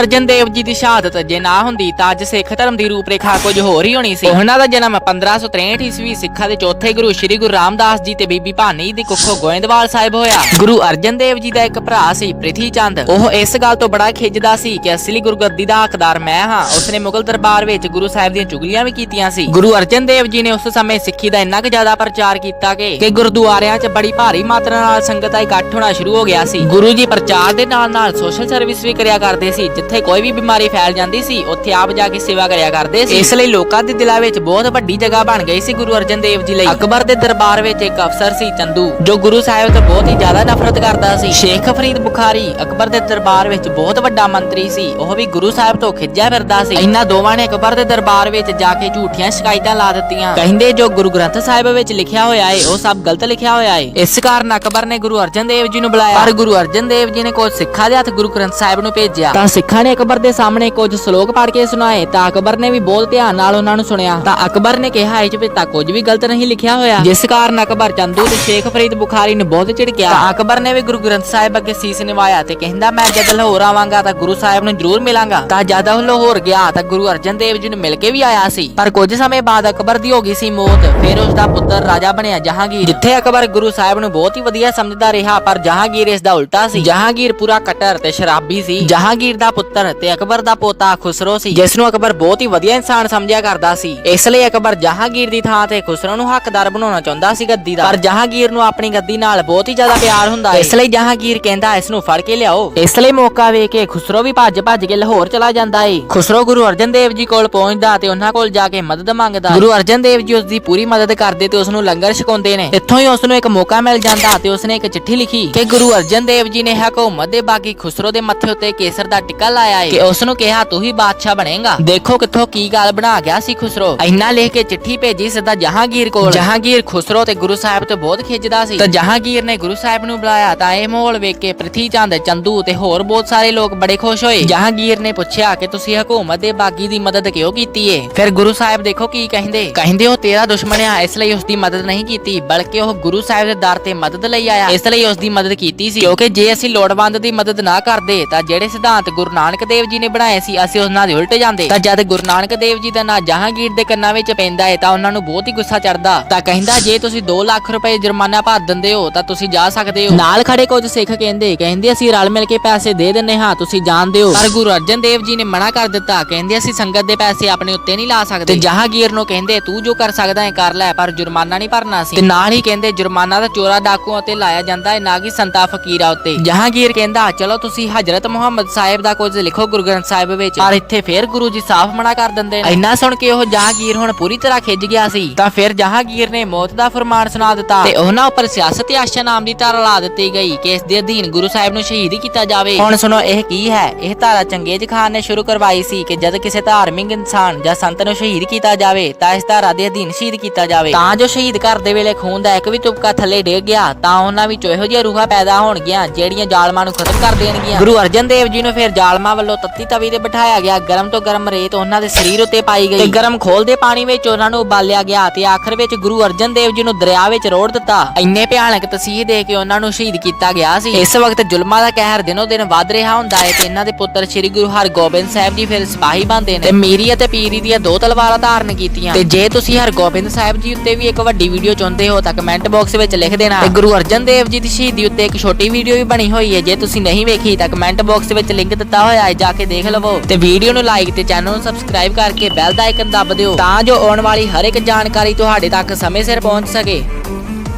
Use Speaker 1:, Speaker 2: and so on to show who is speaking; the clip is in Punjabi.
Speaker 1: ਅਰਜਨ ਦੇਵ ਜੀ ਦੀ ਸ਼ਹਾਦਤ ਜੇ ਨਾ ਹੁੰਦੀ ਤਾਂ ਅੱਜ ਸਿੱਖ ਧਰਮ ਦੀ ਰੂਪਰੇਖਾ ਕੁਝ ਹੋਰ ਹੀ ਹੋਣੀ ਸੀ। ਉਹਨਾਂ ਦਾ ਜਨਮ 1563 ਈਸਵੀ ਸਿੱਖਾਂ ਦੇ ਚੌਥੇ ਗੁਰੂ ਸ੍ਰੀ ਗੁਰੂ ਰਾਮਦਾਸ ਜੀ ਤੇ ਬੀਬੀ ਭਾਨੀ ਦੀ ਕੁੱਖੋਂ ਗੋਇੰਦਵਾਲ ਸਾਹਿਬ ਹੋਇਆ। ਗੁਰੂ ਅਰਜਨ ਦੇਵ ਜੀ ਦਾ ਇੱਕ ਭਰਾ ਸੀ, ਪ੍ਰਿਥੀ ਚੰਦ। ਉਹ ਇਸ ਗੱਲ ਤੋਂ ਬੜਾ ਖਿੱਚਦਾ ਸੀ ਕਿ ਅਸਲੀ ਗੁਰਗੱਦੀ ਦਾ ਹੱਕਦਾਰ ਮੈਂ ਹਾਂ। ਉਸਨੇ ਮੁਗਲ ਦਰਬਾਰ ਵਿੱਚ ਗੁਰੂ ਸਾਹਿਬ ਦੀਆਂ ਚੁਗਲੀਆਂ ਵੀ ਕੀਤੀਆਂ ਸੀ। ਗੁਰੂ ਅਰਜਨ ਦੇਵ ਜੀ ਨੇ ਉਸ ਸਮੇਂ ਸਿੱਖੀ ਦਾ ਇੰਨਾ ਕੁ ਜ਼ਿਆਦਾ ਪ੍ਰਚਾਰ ਕੀਤਾ ਕਿ ਕਿ ਗੁਰਦੁਆਰਿਆਂ 'ਚ ਬੜੀ ਭਾਰੀ ਮਾਤਰਾ ਨਾਲ ਸੰਗਤ ਦਾ ਇਕੱਠ ਹੋਣਾ ਸ਼ੁਰੂ ਹੋ ਗਿਆ ਸੀ। ਗੁਰੂ ਜੀ ਪ੍ਰਚਾਰ ਦੇ ਨਾਲ ਨਾਲ ਸੋਸ਼ਲ ਸਰਵਿਸ ਵੀ ਕਰਿਆ ਕਰਦੇ ਸੀ ਜਿੱਥੇ ਕੋਈ ਵੀ ਬਿਮਾਰੀ ਫੈਲ ਜਾਂਦੀ ਸੀ ਉੱਥੇ ਆਪ ਜਾ ਕੇ ਸੇਵਾ ਕਰਿਆ ਕਰਦੇ ਸੀ। ਇਸ ਲਈ ਲੋਕਾਂ ਦੇ ਦਿਲਾਂ ਵਿੱਚ ਬਹੁਤ ਵੱਡੀ ਜਗ੍ਹਾ ਬਣ ਗਈ ਸੀ ਗੁਰੂ ਅਰਜਨ ਦੇਵ ਜੀ ਲਈ। ਅਕਬਰ ਦੇ ਦਰਬਾਰ ਵਿੱਚ ਇੱਕ ਅਫਸਰ ਸੀ ਚੰਦੂ ਜੋ ਗੁਰੂ ਸਾਹਿਬ ਤੋਂ ਬਹੁਤ ਹੀ ਜ਼ਿਆਦਾ ਨਫ਼ਰਤ ਕਰਦਾ ਸੀ। ਸ਼ੇਖ ਫਰੀਦ ਬੁਖਾਰੀ ਅਕਬਰ ਦੇ ਦਰਬਾਰ ਵਿੱਚ ਬਹੁਤ ਵੱਡਾ ਮੰਤਰੀ ਸੀ ਉਹ ਵੀ ਗੁਰੂ ਸਾਹਿਬ ਤੋਂ ਖਿੱਜਿਆ ਫਿਰਦਾ ਸੀ। ਇਹਨਾਂ ਦੋਵਾਂ ਨੇ ਅਕਬਰ ਦੇ ਦਰਬਾਰ ਵਿੱਚ ਜਾ ਕੇ ਝੂਠੀਆਂ ਸ਼ਿਕਾਇਤਾਂ ਲਾ ਦਿੱਤੀਆਂ। ਕਹਿੰਦੇ ਜੋ ਗੁਰੂ ਗ੍ਰੰਥ ਸਾਹਿਬ ਵਿੱਚ ਲਿਖਿਆ ਹੋਇਆ ਏ ਉਹ ਸਭ ਗਲਤ ਲਿਖਿਆ ਹੋਇਆ ਏ। ਇਸ ਕਾਰਨ ਅਕਬਰ ਨੇ ਗੁਰੂ ਅਰਜਨ ਦੇਵ ਜੀ ਨੂੰ ਬੁਲਾਇਆ। ਪਰ ਗੁਰੂ ਅਰਜਨ ਦੇਵ ਜੀ ਨੇ ਕੁਝ ਸਿੱਖਾਂ ਦੇ ਹੱਥ ਗੁਰੂ ਗ੍ਰੰਥ ਸਾਹਿਬ ਨੂੰ ਭੇਜਿਆ। ਤਾਂ ਸਿੱਖਾਂ ਨੇ ਅਕਬਰ ਦੇ ਸਾਹਮਣੇ ਕੁਝ ਸ਼ਲੋਕ ਪੜ੍ਹ ਕੇ ਸੁਣਾਏ, ਤਾਂ ਅਕਬਰ ਨੇ ਵੀ ਬਹੁਤ ਧਿਆਨ ਨਾਲ ਉਹਨਾਂ ਨੂੰ ਸੁਣਿਆ। ਤਾਂ ਅਕਬਰ ਨੇ ਕਿਹਾ, ਇਹ ਵਿੱਚ ਤਾਂ ਕੁਝ ਵੀ ਗਲਤ ਨਹੀਂ ਲਿਖਿਆ ਹੋਇਆ। ਜਿਸ ਕਾਰਨ ਅਕਬਰ ਚੰਦੂ ਤੇ ਸ਼ੇਖ ਫਰੀਦ ਬੁਖਾਰੀ ਨੇ ਬਹੁਤ ਝਿੜਕਿਆ। ਤਾਂ ਅਕਬਰ ਨੇ ਵੀ ਗੁਰੂ ਗ੍ਰੰਥ ਸਾਹਿਬ ਅੱਗੇ ਸੀਸ ਨਿਵਾਇਆ ਤੇ ਕਹਿੰਦਾ, ਮੈਂ ਜਦ ਲਾਹੌਰ ਆਵਾਂਗਾ, ਤਾਂ ਗੁਰੂ ਸਾਹਿਬ ਨੂੰ ਜ਼ਰੂਰ ਮਿਲਾਂਗਾ। ਤਾਂ ਜਦ ਉਹ ਲਾਹੌਰ ਗਿਆ, ਤਾਂ ਗੁਰੂ ਅਰਜਨ ਦੇਵ ਜੀ ਨੂੰ ਮਿਲ ਕੇ ਵੀ ਆਇਆ ਸੀ। ਪਰ ਕੁਝ ਸਮੇਂ ਬਾਅਦ ਅਕਬਰ ਦੀ ਹੋ ਗਈ ਸੀ ਮੌਤ, ਫਿਰ ਉਸ ਦਾ ਪੁੱਤਰ ਰਾਜਾ ਬਣਿਆ ਜਹਾਂਗੀਰ, ਜਿੱਥੇ ਅਕਬਰ ਗੁਰੂ ਸਾਹਿਬ ਨੂੰ ਬਹੁਤ ਹੀ ਵਧੀਆ ਸਮਝਦਾ ਰਿਹਾ, ਪਰ ਜਹਾਂਗੀਰ ਇਸ ਦਾ ਉਲਟਾ ਸੀ। ਜਹਾਂਗੀਰ ਪੂਰਾ ਕਟਰ ਤੇ ਸ਼ਰਾਬੀ ਸੀ। ਜਹਾਂਗੀਰ ਦਾ ਪੁੱਤਰ ਤੇ ਅਕਬਰ ਦਾ ਪੋਤਾ ਖੁਸਰੋ ਸੀ। ਜਿਸ ਨੂੰ ਅਕਬਰ ਬਹੁਤ ਹੀ ਵਧੀਆ ਇਨਸਾਨ ਸਮਝਿਆ ਕਰਦਾ ਸੀ। ਇਸ ਲਈ ਅਕਬਰ ਜਹਾਂਗੀਰ ਦੀ ਥਾਂ ਤੇ ਖੁਸਰੋ ਨੂੰ ਹੱਕਦਾਰ ਬਣਾਉਣਾ ਚਾਹੁੰਦਾ ਸੀ ਗੱਦੀ ਦਾ। ਪਰ ਜਹਾਂਗੀਰ ਨੂੰ ਆਪਣੀ ਗੱਦੀ ਨਾਲ ਬਹੁਤ ਹੀ ਜ਼ਿਆਦਾ ਪਿਆਰ ਹੁੰਦਾ ਇਸ ਲਈ ਜਹਾਂਗੀਰ ਕਹਿੰਦਾ ਇਸ ਨੂੰ ਫੜ ਕੇ ਲਿਆਓ। ਇਸ ਲਈ ਮੌਕਾ ਵੇਖ ਕੇ ਖੁਸਰੋ ਵੀ ਭੱਜ ਭੱਜ ਕੇ ਲਾਹੌਰ ਚਲਾ ਜਾਂਦਾ ਏ। ਖੁਸਰੋ ਗੁਰੂ ਅਰਜਨ ਦੇਵ ਜੀ ਕੋਲ ਪਹੁੰਚਦਾ ਤੇ ਉਹਨਾਂ ਕੋਲ ਜਾ ਕੇ ਮਦਦ ਮੰਗਦਾ। ਗੁਰੂ ਅਰਜਨ ਦੇਵ ਜੀ ਉਸ ਦੀ ਪੂਰੀ ਮਦਦ ਕਰਦੇ ਤੇ ਉਸ ਨੂੰ ਲੰਗਰ ਛਕਾਉਂਦੇ ਨੇ। ਇੱਥੋਂ ਹੀ ਉਸ ਨੂੰ ਇੱਕ ਮੌਕਾ ਮਿਲ ਜਾਂਦਾ ਤੇ ਉਸਨੇ ਇੱਕ ਚਿੱਠੀ ਲਿਖੀ ਕਿ ਗੁਰੂ ਅਰਜਨ ਦੇਵ ਜੀ ਨੇ ਹਕੂਮਤ ਦੇ ਬਾਗੀ ਖੁਸਰੋ ਦੇ ਮੱਥੇ ਉੱਤੇ ਕੇਸਰ ਦਾ ਟਿੱਕਾ ਲਾਇਆ ਏ। ਕਿ ਉਸ ਨੂੰ ਕਿਹਾ ਤੂੰ ਹੀ ਬਾਦਸ਼ਾਹ ਬਣੇਗਾ। ਦੇਖੋ ਕਿੱਥੋਂ ਕੀ ਗੱਲ ਬਣਾ ਗਿਆ ਸੀ ਖੁਸਰੋ। ਇੰਨਾ ਲਿਖ ਕੇ ਚਿੱਠੀ ਭੇਜੀ ਸਿੱਧਾ ਜਹਾਂਗੀਰ ਕੋਲ। ਜਹਾਂਗੀਰ ਖੁਸਰੋ ਤੇ ਗੁਰੂ ਸਾਹਿਬ ਤੋਂ ਬਹੁਤ ਖਿੱਚਦਾ ਸੀ। ਤਾਂ ਜਹਾਂਗੀਰ ਨੇ ਗੁਰੂ ਸਾਹਿਬ ਨੂੰ ਬੁਲਾਇਆ ਤਾਂ ਇਹ ਮਾਹੌਲ ਵੇਖ ਕੇ ਪ੍ਰਿਥੀ ਚੰਦ ਚੰਦੂ ਤੇ ਹੋਰ ਬਹੁਤ ਸਾਰੇ ਲੋਕ ਬੜੇ ਖੁਸ਼ ਹੋਏ। ਜਹਾਂਗੀਰ ਨੇ ਪੁੱਛਿਆ ਕਿ ਤੁਸੀਂ ਹਕੂਮਤ ਦੇ ਬਾਗੀ ਦੀ ਮਦਦ ਕਿਉਂ ਕੀਤੀ ਏ? ਫਿਰ ਗੁਰੂ ਸਾਹਿਬ ਦੇਖੋ ਕੀ ਕਹਿੰਦੇ। ਕਹਿੰਦੇ ਉਹ ਤੇਰਾ ਦੁਸ਼ਮਣ ਆ ਇਸ ਲਈ ਉਸ ਦੀ ਮਦਦ ਨਹੀਂ ਕੀਤੀ ਬਲਕਿ ਉਹ ਗੁਰੂ ਸਾਹਿਬ ਦੇ ਦਰ ਤੇ ਮਦਦ ਲਈ ਆਇਆ। ਇਸ ਲਈ ਉਸ ਦੀ ਮਦਦ ਕੀਤੀ ਸੀ। ਕਿਉਂਕਿ ਜੇ ਅਸੀਂ ਲੋੜਵੰਦ ਦੀ ਮਦਦ ਨਾ ਕਰਦੇ ਤਾਂ ਜਿਹੜੇ ਸਿਧਾਂਤ ਗੁਰੂ ਨਾਨਕ ਦੇਵ ਜੀ ਨੇ ਬਣਾਏ ਸੀ ਅਸੀਂ ਉਹਨਾਂ ਦੇ ਉਲਟ ਜਾਂਦੇ। ਤਾਂ ਜਦ ਗੁਰੂ ਨਾਨਕ ਦੇਵ ਜੀ ਦਾ ਨਾਂ ਜਹਾਂਗੀਰ ਦੇ ਕੰਨਾਂ ਵਿੱਚ ਪੈਂਦਾ ਹੈ ਤਾਂ ਉਹਨਾਂ ਨੂੰ ਬਹੁਤ ਹੀ ਗੁੱਸਾ ਚੜਦਾ ਤਾਂ ਕਹਿੰਦਾ ਜੇ ਤੁਸੀਂ 2 ਲੱਖ ਰੁਪਏ ਜੁਰਮਾਨਾ ਭਰ ਦਿੰਦੇ ਹੋ ਤਾਂ ਤੁਸੀਂ ਜਾ ਸਕਦੇ ਹੋ। ਨਾਲ ਖੜੇ ਕੁਝ ਸਿੱਖ ਕਹਿੰਦੇ ਕਹਿੰਦੇ ਅਸੀਂ ਰਲ ਮਿਲ ਕੇ ਪੈਸੇ ਦੇ ਦਿੰਨੇ ਹਾਂ ਤੁਸੀਂ ਜਾਣਦੇ ਹੋ। ਪਰ ਗੁਰੂ ਅਰਜਨ ਦੇਵ ਜੀ ਨੇ ਮਨਾ ਕਰ ਦਿੱਤਾ ਕਹਿੰਦੇ ਅਸੀਂ ਸੰਗਤ ਦੇ ਪੈਸੇ ਆਪਣੇ ਉੱਤੇ ਨਹੀਂ ਲਾ ਸਕਦੇ। ਤੇ ਜਹਾਂਗੀਰ ਨੂੰ ਕਹਿੰਦੇ ਤੂੰ ਜੋ ਕਰ ਸਕਦਾ ਹੈ ਕਰ ਲੈ ਪਰ ਜੁਰਮਾਨਾ ਨਹੀਂ ਭਰਨਾ ਸੀ ਤੇ ਨਾਲ ਹੀ ਕਹਿੰਦੇ ਜੁਰਮਾਨਾ ਤਾਂ ਚੋਰਾ ਡਾਕੂਆਂ ਤੇ ਲਾਇਆ ਜਾਂਦਾ ਹੈ ਨਾ ਕਿ ਸੰਤਾ ਫਕੀਰਾਂ ਉੱਤੇ। ਜਹਾਂਗੀਰ ਕਹਿੰਦਾ ਚਲੋ ਤੁਸੀਂ ਹਜ਼ਰਤ ਮੁਹੰਮਦ ਸਾਹਿਬ ਦਾ ਕੁਝ ਲਿਖੋ ਗੁਰੂ ਗ੍ਰੰਥ ਸਾਹਿਬ ਵਿੱਚ। ਪਰ ਇੱਥੇ ਫੇਰ ਗੁਰੂ ਜੀ ਸਾਫ਼ ਮਨਾ ਕਰ ਦਿੰਦੇ ਨੇ। ਇੰਨਾ ਸੁਣ ਕੇ ਉਹ ਜਹਾਂਗੀਰ ਹੁਣ ਪੂਰੀ ਤਰ੍ਹਾਂ ਖਿੱਚ ਗਿਆ ਸੀ। ਤਾਂ ਫਿਰ ਜਹਾਂਗੀਰ ਨੇ ਮੌਤ ਦਾ ਫਰਮਾਨ ਸੁਣਾ ਦਿੱਤਾ। ਤੇ ਉਹਨਾਂ ਉੱਪਰ ਸਿਆਸਤ ਆਸ਼ਾ ਨਾਮ ਦੀ ਧਾਰਾ ਲਾ ਦਿੱਤੀ ਗਈ ਕਿ ਇਸ ਦੇ ਅਧੀਨ ਗੁਰੂ ਸਾਹਿਬ ਨੂੰ ਸ਼ਹੀਦ ਕੀਤਾ ਜਾਵੇ। ਹੁਣ ਸੁਣੋ, ਇਹ ਕੀ ਹੈ? ਇਹ ਧਾਰਾ ਚੰਗੇਜ ਖਾਨ ਨੇ ਸ਼ੁਰੂ ਕਰਵਾਈ ਸੀ ਕਿ ਜਦ ਕਿਸੇ ਧਾਰਮਿਕ ਇਨਸਾਨ ਜਾਂ ਸੰਤ ਨੂੰ ਸ਼ਹੀਦ ਕੀਤਾ ਜਾਵੇ, ਤਾਂ ਇਸ ਧਾਰਾ ਦੇ ਅਧੀਨ ਸ਼ਹੀਦ ਕੀਤਾ ਜਾਵੇ। ਤਾਂ ਜੋ ਸ਼ਹੀਦ ਕਰਦੇ ਵੇਲੇ ਖੂਨ ਦਾ ਇੱਕ ਵੀ ਤੁਪਕਾ ਥੱਲੇ ਡਿੱਗ ਗਿਆ, ਤਾਂ ਉਹਨਾਂ ਵਿੱਚੋਂ ਇਹੋ ਜਿਹੀਆਂ ਰੂਹਾਂ ਪੈਦਾ ਹੋਣਗੀਆਂ, ਜਿਹੜੀਆਂ ਜ਼ਾਲਮਾਂ ਨੂੰ ਖਤਮ ਕਰ ਦੇਣਗੀਆਂ। ਗੁਰੂ ਅਰਜਨ ਦੇਵ ਜੀ ਨੂੰ ਫਿਰ ਜਾਲ ਜ਼ਾਲਮਾਂ ਵੱਲੋਂ ਤੱਤੀ ਤਵੀ ਤੇ ਬਿਠਾਇਆ ਗਿਆ। ਗਰਮ ਤੋਂ ਗਰਮ ਰੇਤ ਉਹਨਾਂ ਦੇ ਸਰੀਰ ਉੱਤੇ ਪਾਈ ਗਈ। ਤੇ ਗਰਮ ਖੋਲਦੇ ਪਾਣੀ ਵਿੱਚ ਉਹਨਾਂ ਨੂੰ ਉਬਾਲਿਆ ਗਿਆ ਤੇ ਆਖਰ ਵਿੱਚ ਗੁਰੂ ਅਰਜਨ ਦੇਵ ਜੀ ਨੂੰ ਦਰਿਆ ਵਿੱਚ ਰੋੜ ਦਿੱਤਾ। ਇੰਨੇ ਭਿਆਨਕ ਤਸੀਹ ਦੇ ਕੇ ਉਹਨਾਂ ਨੂੰ ਸ਼ਹੀਦ ਕੀਤਾ ਗਿਆ ਸੀ। ਇਸ ਵਕਤ ਜ਼ੁਲਮਾਂ ਦਾ ਕਹਿਰ ਦਿਨੋ ਦਿਨ ਵੱਧ ਰਿਹਾ ਹੁੰਦਾ ਹੈ ਤੇ ਇਹਨਾਂ ਦੇ ਪੁੱਤਰ ਸ੍ਰੀ ਗੁਰੂ ਹਰਗੋਬਿੰਦ ਸਾਹਿਬ ਜੀ ਫਿਰ ਸਿਪਾਹੀ ਬਣਦੇ ਨੇ। ਤੇ ਮੀਰੀ ਅਤੇ ਪੀਰੀ ਦੀਆਂ ਦੋ ਤਲਵਾਰਾਂ ਧਾਰਨ ਕੀਤੀਆਂ। ਤੇ ਜੇ ਤੁਸੀਂ ਹਰਗੋਬਿੰਦ ਸਾਹਿਬ ਜੀ ਉੱਤੇ ਵੀ ਇੱਕ ਵੱਡੀ ਵੀਡੀਓ ਚਾਹੁੰਦੇ ਹੋ ਤਾਂ ਕਮੈਂਟ ਬਾਕਸ ਵਿੱਚ ਲਿਖ ਦੇਣਾ। ਤੇ ਗੁਰੂ ਅਰਜਨ ਦੇਵ ਜੀ ਦੀ ਸ਼ਹੀਦੀ ਉੱਤੇ ਇੱਕ ਛੋਟੀ ਵੀਡੀਓ ਵੀ ਬਣੀ ਹੋਈ ਹੈ। ਜੇ ਤੁਸੀਂ ਨਹੀਂ ਵੇਖੀ ਤਾਂ ਕਮੈਂਟ ਬਾਕਸ ਵਿੱਚ ਲਿੰਕ ਦਿੱਤਾ ਹੋਇਆ ਹੈ, ਜਾ ਕੇ ਦੇਖ ਲਵੋ। ਤੇ ਵੀਡੀਓ ਨੂੰ ਲਾਈਕ ਤੇ ਚੈਨਲ ਨੂੰ ਸਬਸਕ੍ਰਾਈਬ ਕਰਕੇ ਬੈਲ ਦਾ ਆਈਕਨ ਦੱਬ ਦਿਓ, ਤਾਂ ਜੋ ਆਉਣ ਵਾਲੀ ਹਰ ਇੱਕ ਜਾਣਕਾਰੀ ਤੁਹਾਡੇ ਤੱਕ ਸਮੇਂ ਸਿਰ ਪਹੁੰਚ ਸਕੇ।